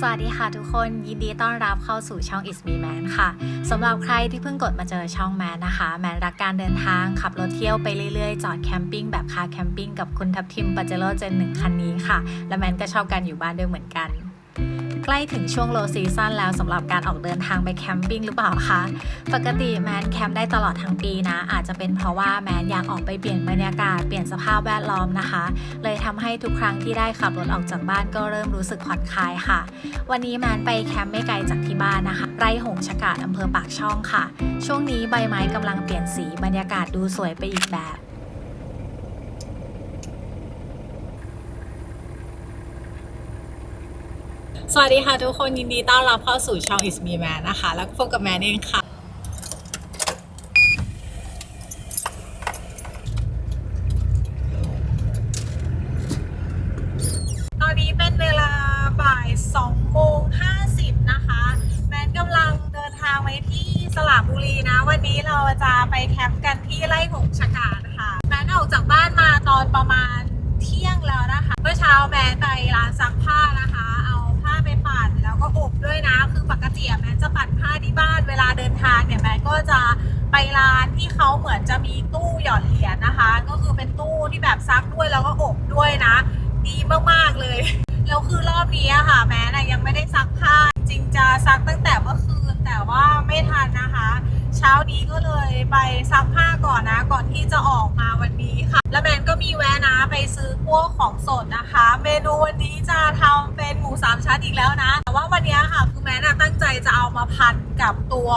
สวัสดีค่ะทุกคนยินดีต้อนรับเข้าสู่ช่อง Is Me Man ค่ะสำหรับใครที่เพิ่งกดมาเจอช่องแมนนะคะ แมนรักการเดินทาง ขับรถเที่ยวไปเรื่อยๆ จอดแคมปิ้งแบบคาแคมปิ้งกับคุณทับทิมปาเจโร่เจนหนึ่งคันนี้ค่ะ และแมนก็ชอบการอยู่บ้านด้วยเหมือนกัน ใกล้ถึงช่วงโลซีซันแล้วสำหรับการออกเดินทางไปแคมปิ้งหรือเปล่าคะ ปกติแมนแคมป์ได้ตลอดทั้งปีนะ อาจจะเป็นเพราะว่าแมนอยากออกไปเปลี่ยนบรรยากาศเปลี่ยนสภาพแวดล้อมนะคะ เลยทำให้ทุกครั้งที่ได้ขับรถออกจากบ้านก็เริ่มรู้สึกผ่อนคลายค่ะ วันนี้แมนไปแคมป์ไม่ไกลจากที่บ้านนะคะ ไร่หงส์ชะกาดอำเภอปากช่องค่ะ ช่วงนี้ใบไม้กำลังเปลี่ยนสีบรรยากาศดูสวยไปอีกแบบ สวัสดีค่ะทุกคนยินดีต้อนรับเข้าสู่ช่อง Is Me Man นะคะ แล้วก็พบกับแมนเองค่ะ ตอนนี้เป็นเวลาบ่าย2โมง50 นะคะ แมนกำลังเดินทางไปที่สระบุรีนะ วันนี้เราจะไปแคมป์กันที่ไร่หงส์ชะกาดค่ะ แมนออกจากบ้านมาตอนประมาณเที่ยงแล้วนะคะ เมื่อเช้าแมนไปร้านซักผ้านะคะ เอาผ้าไปปั่นแล้วก็อบด้วยนะ คือปกติอะแมนจะปั่นผ้าที่บ้าน เวลาเดินทางเนี่ยแมนก็จะไปร้านที่เขาเหมือนจะมีตู้หยอดเหรียญนะคะ ก็คือเป็นตู้ที่แบบซักด้วยแล้วก็อบด้วยนะ ดีมากๆเลย แล้วคือรอบนี้อะค่ะ แม้นะยังไม่ได้ซักผ้า จริงๆจะซักตั้งแต่เมื่อคืน แต่ว่าไม่ทันนะคะ เช้านี้ก็เลยไปซักผ้าก่อนนะ ก่อนที่จะออกมาวันนี้ค่ะ แล้วแมนก็มีแวะนะไปซื้อ พวกของสดนะคะ เมนูวันนี้จะทำเป็นหมูสามชั้นอีกแล้วนะ แต่ว่าวันนี้ค่ะคือแมนนะตั้งใจจะเอามาพันกับตัว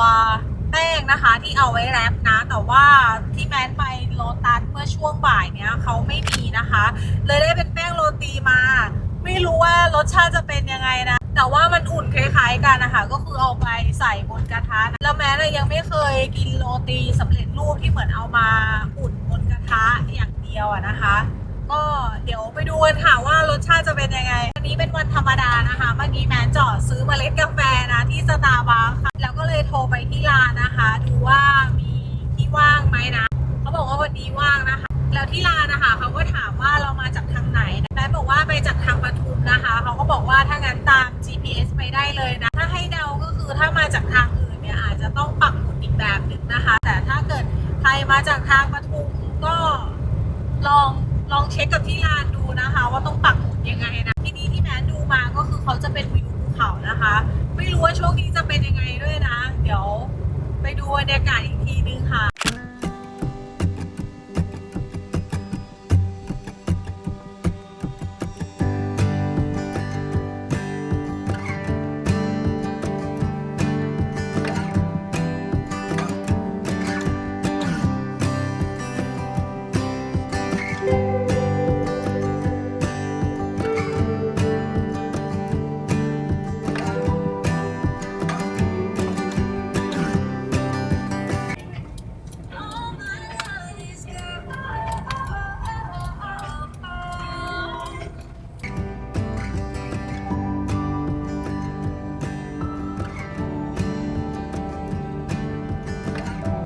แป้งนะคะ ที่เอาไว้แรปนะ แต่ว่าที่แมนไปโลตัสเมื่อช่วงบ่ายเนี้ยเขาไม่มีนะคะ เลยได้เป็นแป้งโรตีมา ไม่รู้ว่ารสชาติจะเป็นยังไงนะแต่ว่ามันอุ่นคล้ายๆกันนะคะก็คือเอาไปใส่บนกระทะนะแล้วแม้นะยังไม่เคยกินโรตีสำเร็จรูปที่เหมือนเอามาอุ่นบนกระทะอย่างเดียวอะนะคะ ก็เดี๋ยวไปดูกันค่ะว่ารสชาติจะเป็นยังไง วันนี้เป็นวันธรรมดานะคะ เมื่อกี้แมนจอดซื้อเมล็ดกาแฟนะที่สตาร์บัคค่ะ แล้วก็เลยโทรไปที่ร้านนะคะ ดูว่ามีที่ว่างไหมนะ เขาบอกว่าวันนี้ว่างนะคะ แล้วที่ร้านนะคะเขาก็ถามว่าเรามาจากทางไหนแม่บอกว่าไปจากทางปทุมนะคะ เขาก็บอกว่าถ้างั้นตาม GPS ไปได้เลยนะ ถ้าให้เดาก็คือถ้ามาจากทางอื่นเนี่ยอาจจะต้องปักหมุดอีกแบบหนึ่งนะคะ แต่ถ้าเกิดใครมาจากทางปทุม ช็คกับที่ร้าน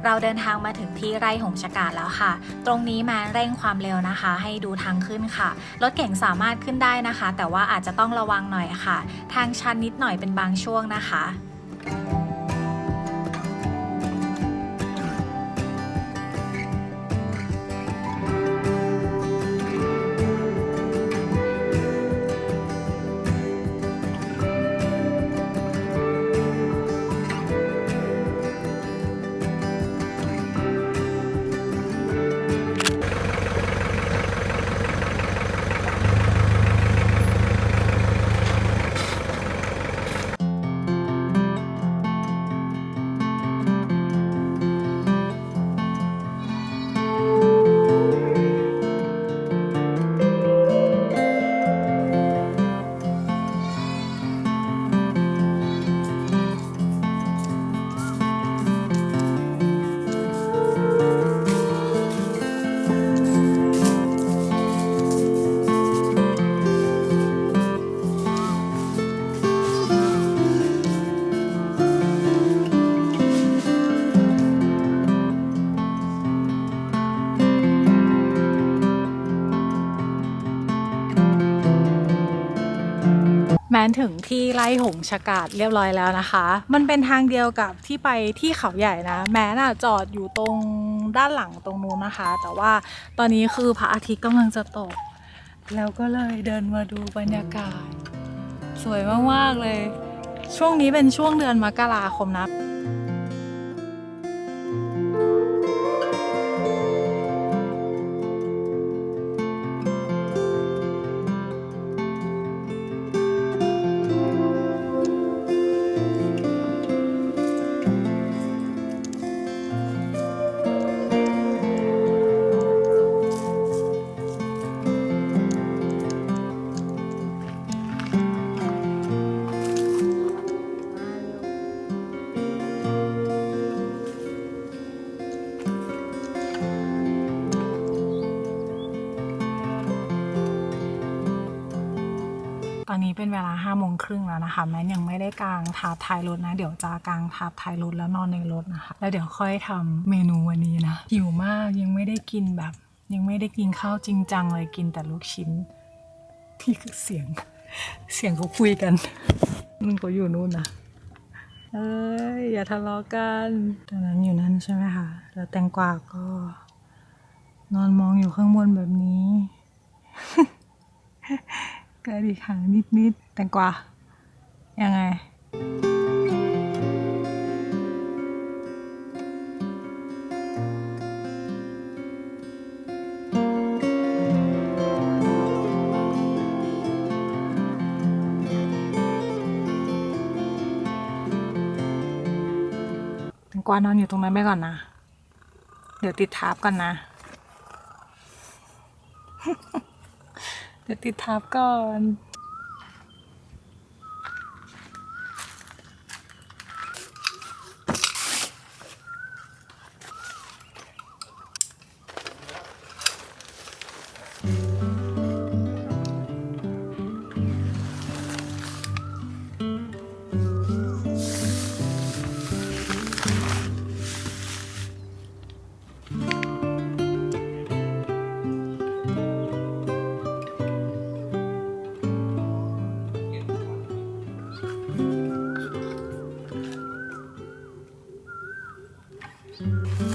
เราเดินทางมาถึงที่ไร่หงชกาดแล้วค่ะ ตรงนี้มาเร่งความเร็วนะคะ ให้ดูทางขึ้นค่ะ รถเก่งสามารถขึ้นได้นะคะ แต่ว่าอาจจะต้องระวังหน่อยค่ะ ทางชันนิดหน่อยเป็นบางช่วงนะคะ นถึงที่ไร่หงชากาดเรียบร้อยแล้วนะคะ มันเป็นทางเดียวกับที่ไปที่เขาใหญ่นะ แม้น่ะจอดอยู่ตรงด้านหลังตรงนู้นนะคะ แต่ว่าตอนนี้คือพระอาทิตย์กำลังจะตก แล้วก็เลยเดินมาดูบรรยากาศ สวยมาก ๆ เลย ช่วงนี้เป็นช่วงเดือนมกราคมนะ อนนี้เป็นเวลาห้าโมงครึ่งแล้วนะคะแม้ยังไม่ได้กางทับท้ายรถนะ เดี๋ยวจะกางทับท้ายรถแล้วนอนในรถนะคะ แล้วเดี๋ยวค่อยทำเมนูวันนี้นะหิวมากยังไม่ได้กินแบบ ยังไม่ได้กินข้าวจริงจังเลยกินแต่ลูกชิ้นนี่คือเสียง เสียงเขาคุยกันนุ่นเขาอยู่นู่นนะเอ้ยอย่าทะเลาะกันตอนนั้นอยู่นั่นใช่ไหมคะแล้วแตงกวาก็ นอนมองอยู่ข้างบนแบบนี้ กระดิกหางนิดๆแตงกวายังไงแตงกวานอนอยู่ตรงนั้นไปก่อนนะ เดี๋ยวติดทับกันนะ เดี๋ยวติดทับก่อน ร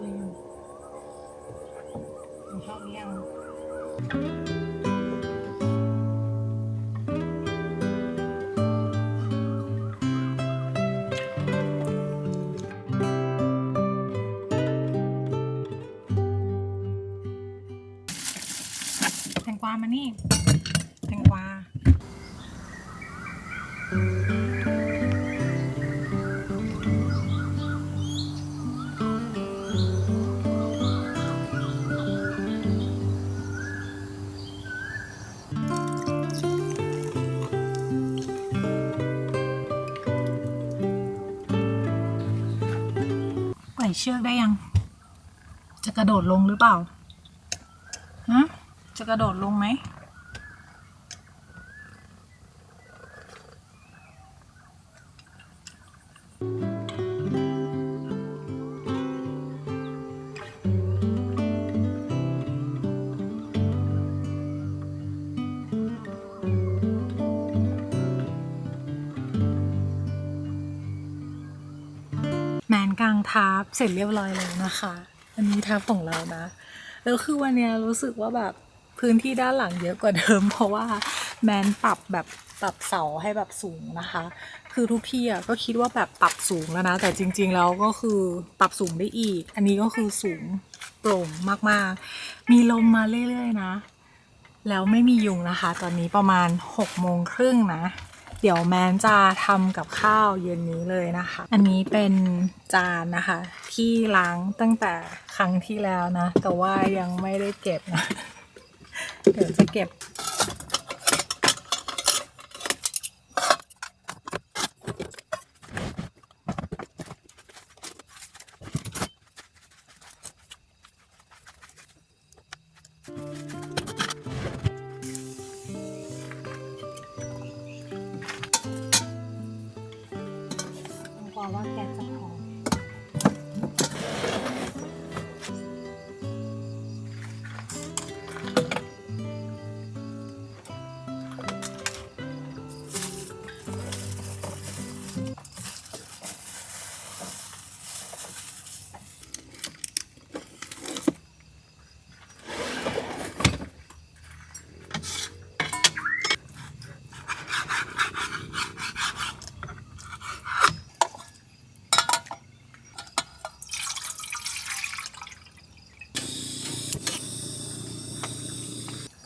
กว่ากินข้าวหรือยังกินข้าหรือยังแตงกวามานี่ เชือกได้ยัง จะกระโดดลงหรือเปล่าฮะจะกระโดดลงไหมแม เสร็จเรียบร้อยแล้วนะคะ อันนี้ทับของเรานะ แล้วคือวันนี้รู้สึกว่าแบบพื้นที่ด้านหลังเยอะกว่าเดิม เพราะว่าแมนปรับแบบปรับเสาให้แบบสูงนะคะ คือทุกที่อะก็คิดว่าแบบปรับสูงแล้วนะ แต่จริง ๆ แล้วก็คือปรับสูงได้อีก อันนี้ก็คือสูงโปร่งมากๆ มีลมมาเรื่อยๆนะ แล้วไม่มียุงนะคะ ตอนนี้ประมาณ6โมงครึ่งนะ เดี๋ยวแมนจะทำกับข้าวเย็นนี้เลยนะคะ อันนี้เป็นจานนะคะ ที่ล้างตั้งแต่ครั้งที่แล้วนะ แต่ว่ายังไม่ได้เก็บนะ เดี๋ยวจะเก็บ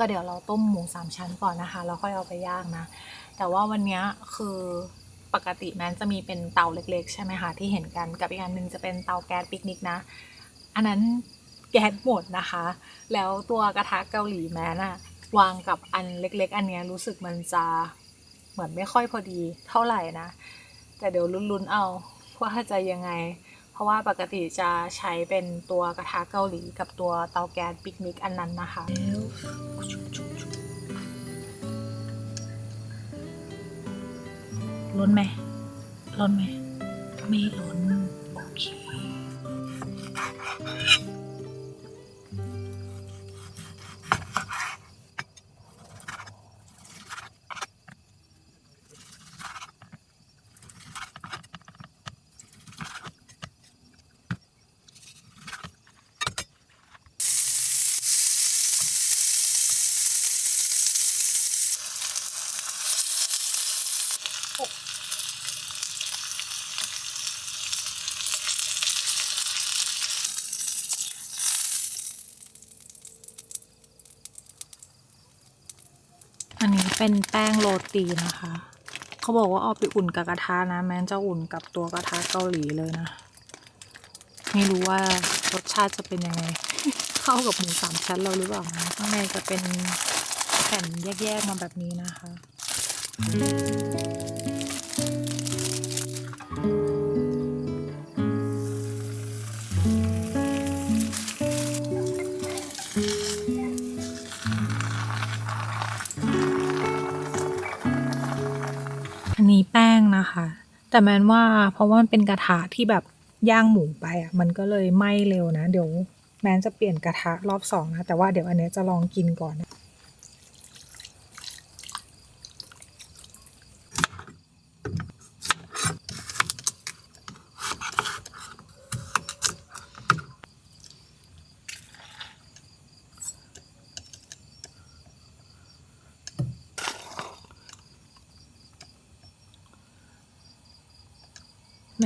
ก็เดี๋ยวเราต้มหมูสามชั้นก่อนนะคะแล้วค่อยเอาไปย่างนะ แต่ว่าวันนี้คือปกติแม้นจะมีเป็นเตาเล็ก ๆ ใช่ไหมคะที่เห็นกันกับอีกอันหนึ่งจะเป็นเตาแก๊สปิกนิกนะ อันนั้นแก๊สหมดนะคะ แล้วตัวกระทะเกาหลีแม้น่ะวางกับอันเล็ก ๆ อันนี้รู้สึกมันจะเหมือนไม่ค่อยพอดีเท่าไหร่นะ แต่เดี๋ยวลุ้นๆเอาว่าจะยังไง เพราะว่าปกติจะใช้เป็นตัวกระทะเกาหลีกับตัวเตาแก๊สปิกนิกอันนั้นนะคะ ล้นไหมล้นไหม ไม่ล้น โอเค เป็นแป้งโรตีนะคะ เขาบอกว่าเอาไปอุ่นกับกระทะนะ แม้จะอุ่นกับตัวกระทะเกาหลีเลยนะ ไม่รู้ว่ารสชาติจะเป็นยังไง เข้ากับหมูสามชั้นเราหรือเปล่านะข้างในจะเป็นแผ่นแยกๆมาแบบนี้นะคะ แต่แมนว่าเพราะว่ามันเป็นกระทะที่แบบย่างหมูไปอะ มันก็เลยไหม้เร็วนะ เดี๋ยวแมนจะเปลี่ยนกระทะรอบสองนะ แต่ว่าเดี๋ยวอันนี้จะลองกินก่อนนะ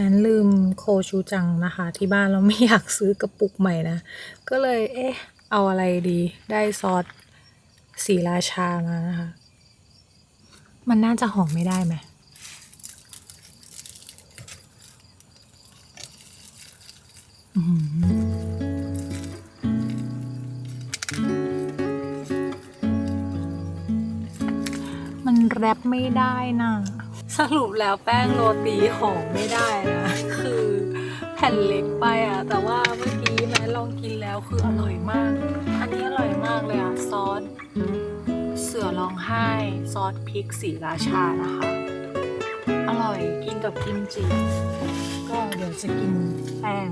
แมนลืมโคชูจังนะคะ ที่บ้านเราไม่อยากซื้อกระปุกใหม่นะ ก็เลยเอ๊ะ เอาอะไรดี ได้ซอสสีราชามานะคะ มันน่าจะหอมไม่ได้ไหมมันแรปไม่ได้นะ สรุปแล้วแป้งโรตีหอมไม่ได้นะ คือแผ่นเล็กไปอะ แต่ว่าเมื่อกี้แม่ลองกินแล้วคืออร่อยมาก อันนี้อร่อยมากเลยอะ ซอส เสือร้องไห้ ซอสพริกสีราชานะคะ อร่อยกินกับกิมจิก็เดี๋ยวจะกินแป้ง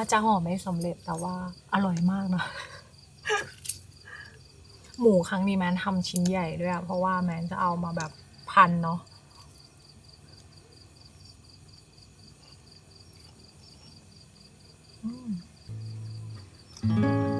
ว่าจะห่อไม่สำเร็จแต่ว่าอร่อยมากนะหมูครั้งนี้แมนทำชิ้นใหญ่ด้วยอะเพราะว่าแมนจะเอามาแบบพันเนาะอืม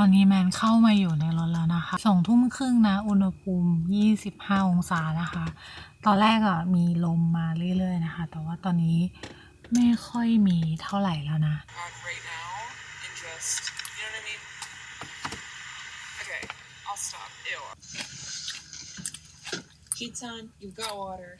ตอนนี้แมนเข้ามาอยู่ในรถแล้วนะคะสองทุ่มครึ่งนะ อุณหภูมิ 25 องศานะคะ ตอนแรกอะ่ะมีลมมาเรื่อยๆนะคะ แต่ว่าตอนนี้ไม่ค่อยมีเท่าไหร่แล้วนะ Kids on. You've got water.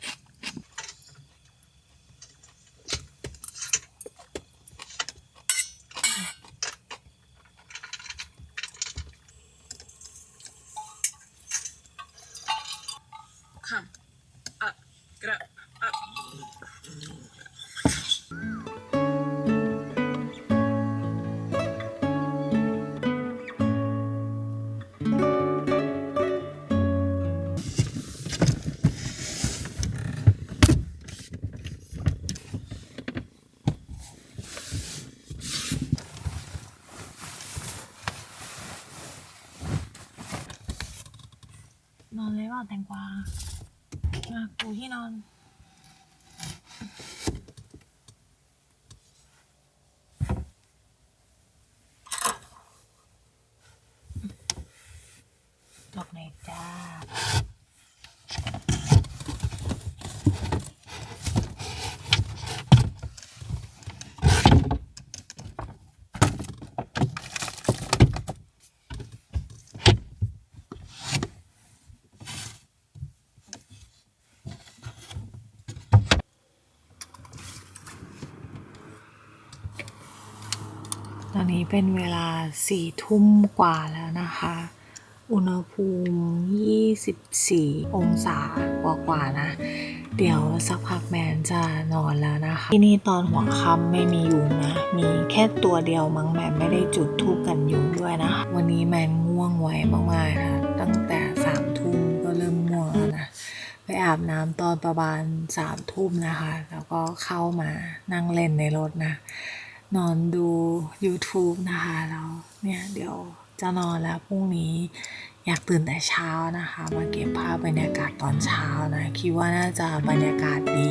นี้เป็นเวลาสี่ทุ่มกว่าแล้วนะคะ อุณหภูมิ 24 องศากว่ากว่าๆนะ เดี๋ยวสักพักแมนจะนอนแล้วนะคะ ที่นี่ตอนหัวค่ำไม่มียุงนะ มีแค่ตัวเดียวมั้งแมนไม่ได้จุดทูบกันยุงด้วยนะ วันนี้แมนง่วงไวมากๆนะตั้งแต่สามทุ่มก็เริ่มง่วงแล้วนะไปอาบน้ำตอนประมาณสามทุ่มนะคะ แล้วก็เข้ามานั่งเล่นในรถนะ นอนดู YouTube นะคะแล้วเนี่ยเดี๋ยวจะนอนแล้วพรุ่งนี้อยากตื่นแต่เช้านะคะ มาเก็บภาพบรรยากาศตอนเช้านะ คิดว่าน่าจะบรรยากาศดี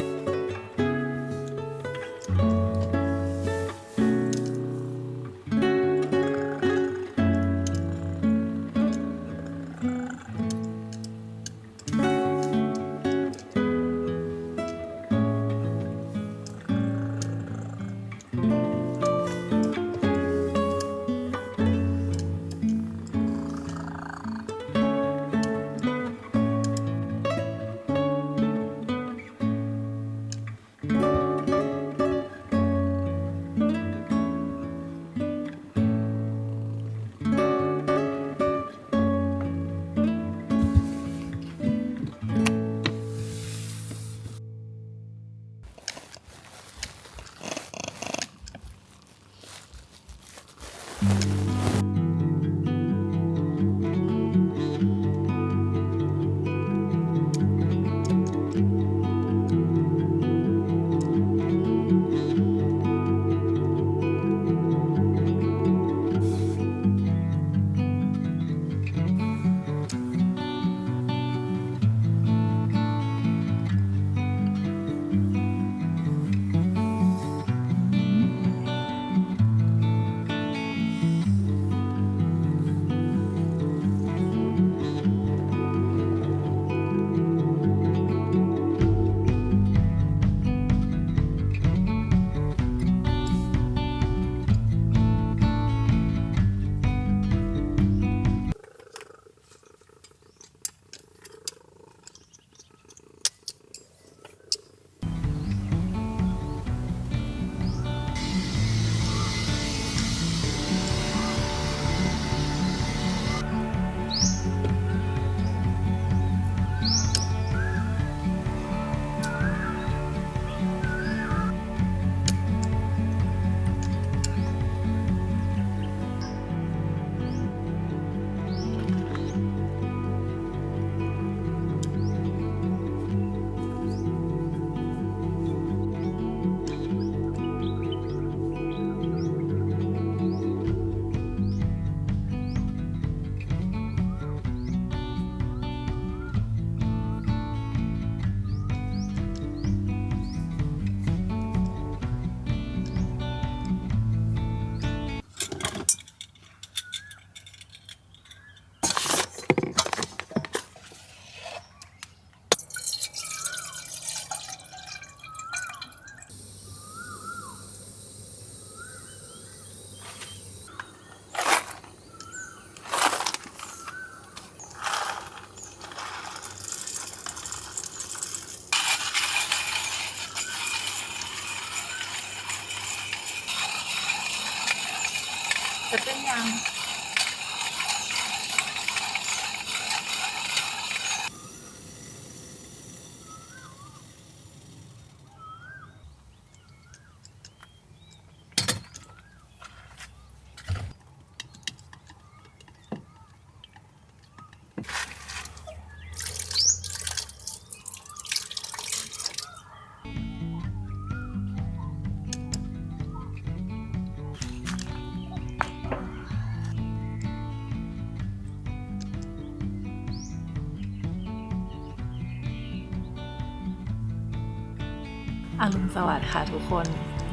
รุณสวัสดิ์ค่ะทุกคน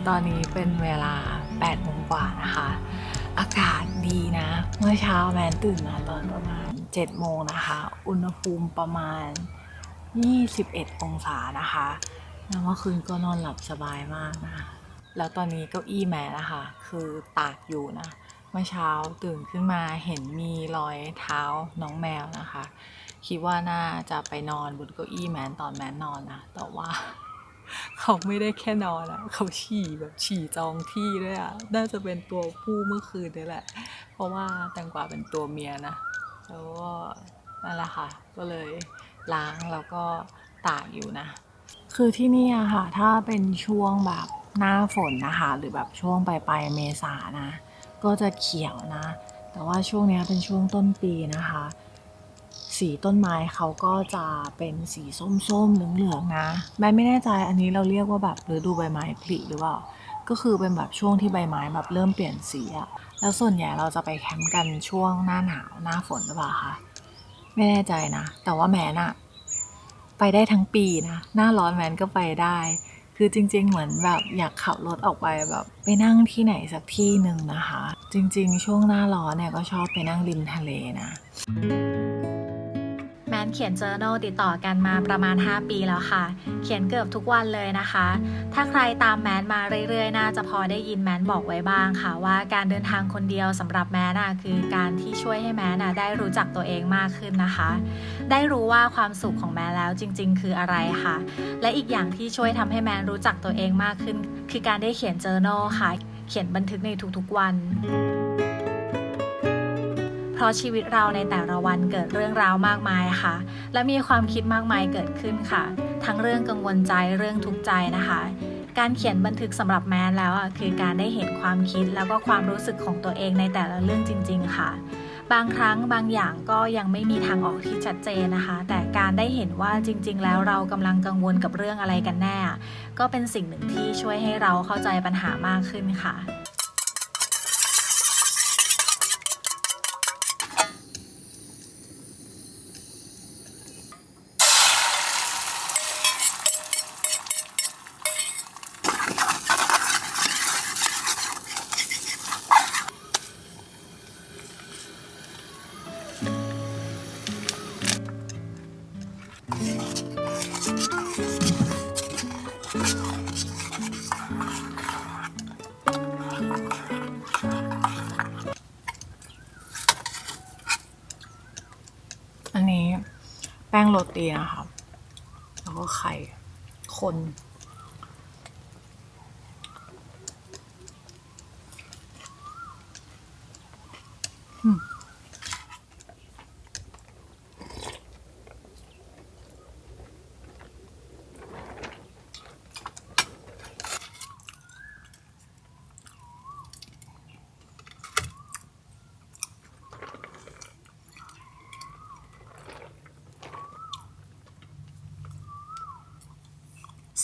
ตอนนี้เป็นเวลา8โมงกว่านะคะ อากาศดีนะ เมื่อเช้าแมนตื่นมาตอนประมาณ7โมงนะคะ อุณหภูมิประมาณ 21 องศานะคะแล้วเมื่อคืนก็นอนหลับสบายมากนะ แล้วตอนนี้เก้าอี้แมนนะคะ คือตากอยู่นะ เมื่อเช้าตื่นขึ้นมาเห็นมีรอยเท้าน้องแมวนะคะ คิดว่าน่าจะไปนอนบนเก้าอี้แมนตอนแมนนอนนะ แต่ว่า เขาไม่ได้แค่นอนอะเขาฉี่แบบฉี่จองที่ด้วยอะน่าจะเป็นตัวผู้เมื่อคืนนี่แหละ เพราะว่าแตงกวาเป็นตัวเมียนะแล้วก็นั่นแหละค่ะ ก็เลยล้างแล้วก็ตากอยู่นะ คือที่นี่อะค่ะ ถ้าเป็นช่วงแบบหน้าฝนนะคะ หรือแบบช่วงปลายปลายเมษานะ ก็จะเขียวนะ แต่ว่าช่วงนี้เป็นช่วงต้นปีนะคะ สีต้นไม้เขาก็จะเป็นสีส้มๆเหลืองๆนะแม่ไม่แน่ใจอันนี้เราเรียกว่าแบบฤดูใบไม้ผลิหรือเปล่าก็คือเป็นแบบช่วงที่ใบไม้แบบเริ่มเปลี่ยนสีอะแล้วส่วนใหญ่เราจะไปแคมป์กันช่วงหน้าหนาวหน้าฝนหรือเปล่าคะไม่แน่ใจนะ แต่ว่าแมนอะไปได้ทั้งปีนะ หน้าร้อนแมนก็ไปได้ คือจริง ๆ เหมือนแบบอยากขับรถออกไปแบบไปนั่งที่ไหนสักที่หนึ่งนะคะ จริง ๆ ช่วงหน้าร้อนเนี่ยก็ชอบไปนั่งริมทะเลนะ แมนเขียน journal ติดต่อกันมาประมาณ 5 ปีแล้วค่ะ เขียนเกือบทุกวันเลยนะคะ ถ้าใครตามแมนมาเรื่อยๆ น่าจะพอได้ยินแมนบอกไว้บ้างค่ะ ว่าการเดินทางคนเดียวสำหรับแมนน่ะคือการที่ช่วยให้แมนน่ะได้รู้จักตัวเองมากขึ้นนะคะ ได้รู้ว่าความสุขของแมนแล้วจริง ๆ คืออะไรค่ะ และอีกอย่างที่ช่วยทำให้แมนรู้จักตัวเองมากขึ้น คือการได้เขียน journal ค่ะ เขียนบันทึกในทุกๆวัน ราะชีวิตเราในแต่ละวันเกิดเรื่องราวมากมายค่ะ และมีความคิดมากมายเกิดขึ้นค่ะ ทั้งเรื่องกังวลใจเรื่องทุกข์ใจนะคะ การเขียนบันทึกสำหรับแมนแล้วอะคือการได้เห็นความคิดแล้วก็ความรู้สึกของตัวเองในแต่ละเรื่องจริง ๆ ค่ะ บางครั้งบางอย่างก็ยังไม่มีทางออกที่ชัดเจนนะคะ แต่การได้เห็นว่าจริง ๆ แล้วเรากำลังกังวลกับเรื่องอะไรกันแน่ ก็เป็นสิ่งหนึ่งที่ช่วยให้เราเข้าใจปัญหามากขึ้นค่ะ ดีนะคะแล้วก็ไข่คนอืม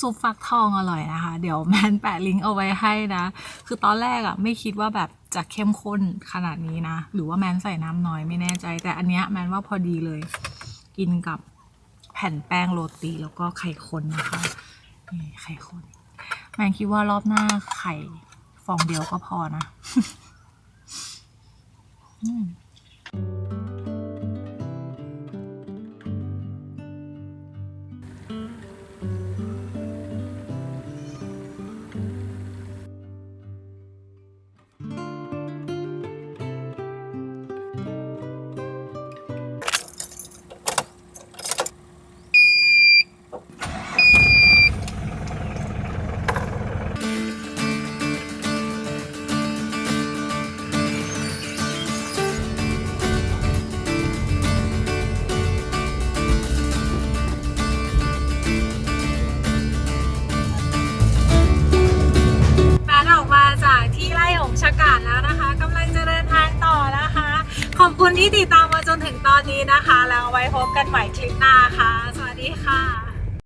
ซุปฟักทองอร่อยนะคะ เดี๋ยวแมนแปะลิงก์เอาไว้ให้นะ คือตอนแรกอะไม่คิดว่าแบบจะเข้มข้นขนาดนี้นะ หรือว่าแมนใส่น้ำน้อยไม่แน่ใจ แต่อันเนี้ยแมนว่าพอดีเลย กินกับแผ่นแป้งโรตีแล้วก็ไข่คนนะคะนี่ไข่คนแมนคิดว่ารอบหน้าไข่ฟองเดียวก็พอนะ